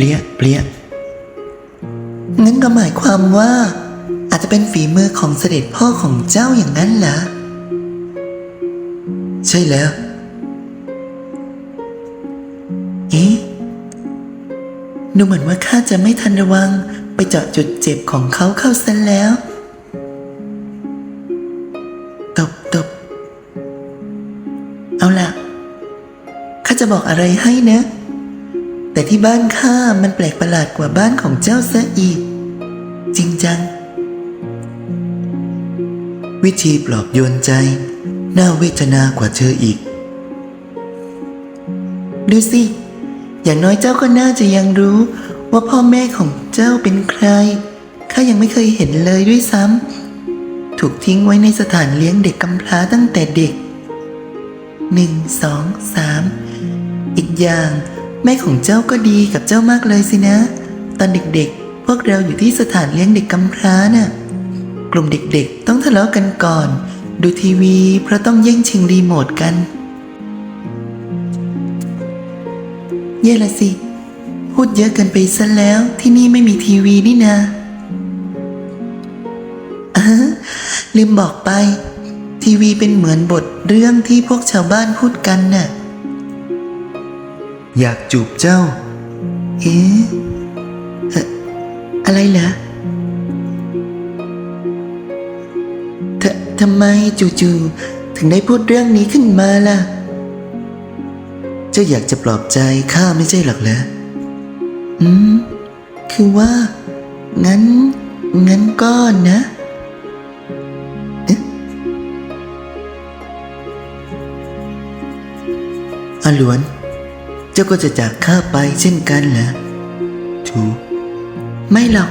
เปรี้ยเปรี้ยงั้นก็หมายความว่า อาจจะเป็นฝีมือของเสด็จพ่อของเจ้าอย่างนั้นเหรอ ใช่แล้ว เอ๊ะดูเหมือนว่าข้าจะไม่ทันระวังไปเจาะจุดเจ็บของเขาเข้าซะแล้ว ตบตบเอาล่ะข้าจะบอกอะไรให้เนะ แต่ที่บ้านข้ามันแปลกประหลาดกว่าบ้านของเจ้าซะอีก จริงจัง วิธีปลอบโยนใจ น่าเวทนากว่าเธออีก ดูสิ อย่างน้อยเจ้าก็น่าจะยังรู้ ว่าพ่อแม่ของเจ้าเป็นใครข้ายังไม่เคยเห็นเลยด้วยซ้ำถูกทิ้งไว้ในสถานเลี้ยงเด็กกำพร้าตั้งแต่เด็กหนึ่งสองสามอีกอย่าง แม่ของเจ้าก็ดีกับเจ้ามากเลยสินะ ตอนเด็กๆ พวกเราอยู่ที่สถานเลี้ยงเด็กกำพร้าน่ะ กลุ่มเด็กๆ ต้องทะเลาะกันก่อน ดูทีวีเพราะต้องแย่งชิงรีโมทกัน เย่ละสิ พูดเยอะเกินไปซะแล้วที่นี่ไม่มีทีวีนี่นาลืมบอกไป ทีวีเป็นเหมือนบทเรื่องที่พวกชาวบ้านพูดกันน่ะ อยากจูบเจ้า เอ๊ะอะไรเหรอททำไมจู่ๆถึงได้พูดเรื่องนี้ขึ้นมาล่ะ เจ้าอยากจะปลอบใจข้าไม่ใช่หรอกเหรออืม คือว่า งั้น งั้นก็นะเอ๊ะอหลวน จ้าก็จะจากข้าไปเช่นกันเหรอถูไม่หรอก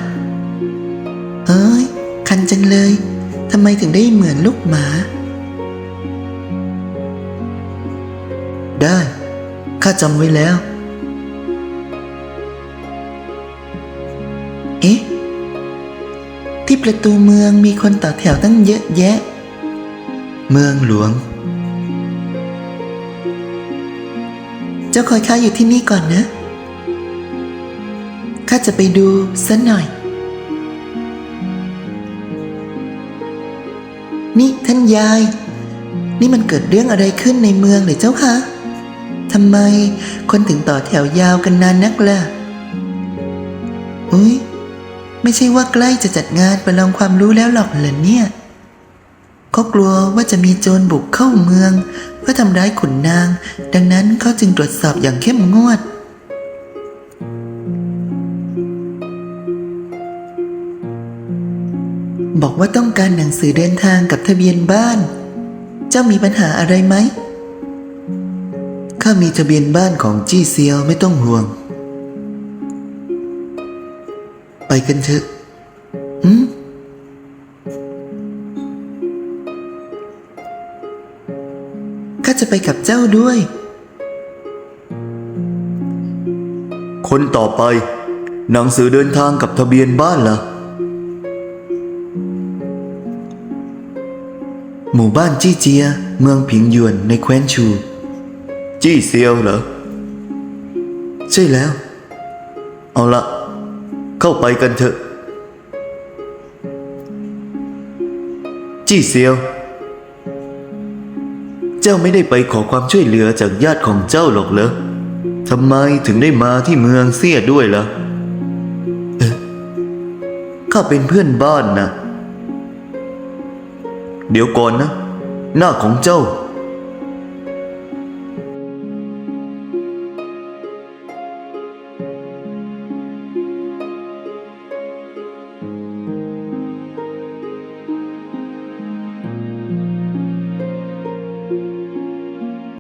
เอ้ย คันจังเลยทำไมถึงได้เหมือนลูกหมา ได้ ข้าจำไว้แล้ว เอ๊ะ ที่ประตูเมืองมีคนต่อแถวตั้งเยอะแยะ เมืองหลวง จ้าคอยข้าอยู่ที่นี่ก่อนนะ ข้าจะไปดูสักหน่อย นี่ท่านยาย นี่มันเกิดเรื่องอะไรขึ้นในเมืองหรือเจ้าคะทำไมคนถึงต่อแถวยาวกันนานนักล่ะ อุ้ยไม่ใช่ว่าใกล้จะจัดงานประลองความรู้แล้วหรอกเหรอเนี่ยเขากลัวว่าจะมีโจรบุกเข้าเมือง พื่อทำร้ายขุนนาง ดังนั้นเขาจึงตรวจสอบอย่างเข้มงวด บอกว่าต้องการหนังสือเดินทางกับทะเบียนบ้าน เจ้ามีปัญหาอะไรไหมข้ามีทะเบียนบ้านของจี้เซียวไม่ต้องห่วง ไปกันเถอะอืม จะไปกับเจ้าด้วย คนต่อไป หนังสือเดินทางกับทะเบียนบ้านล่ะ หมู่บ้านจี้เจีย เมืองผิงหยวนในแคว้นชู จี้เซียวเหรอ ใช่แล้ว เอาละเข้าไปกันเถอะ จี้เซียวเจ้าไม่ได้ไปขอความช่วยเหลือจากญาติของเจ้าหรอกเหรอทำไมถึงได้มาที่เมืองเสียด้วยล่ะเอ๊ะข้าเป็นเพื่อนบ้านนะ เดี๋ยวก่อนนะ หน้าของเจ้า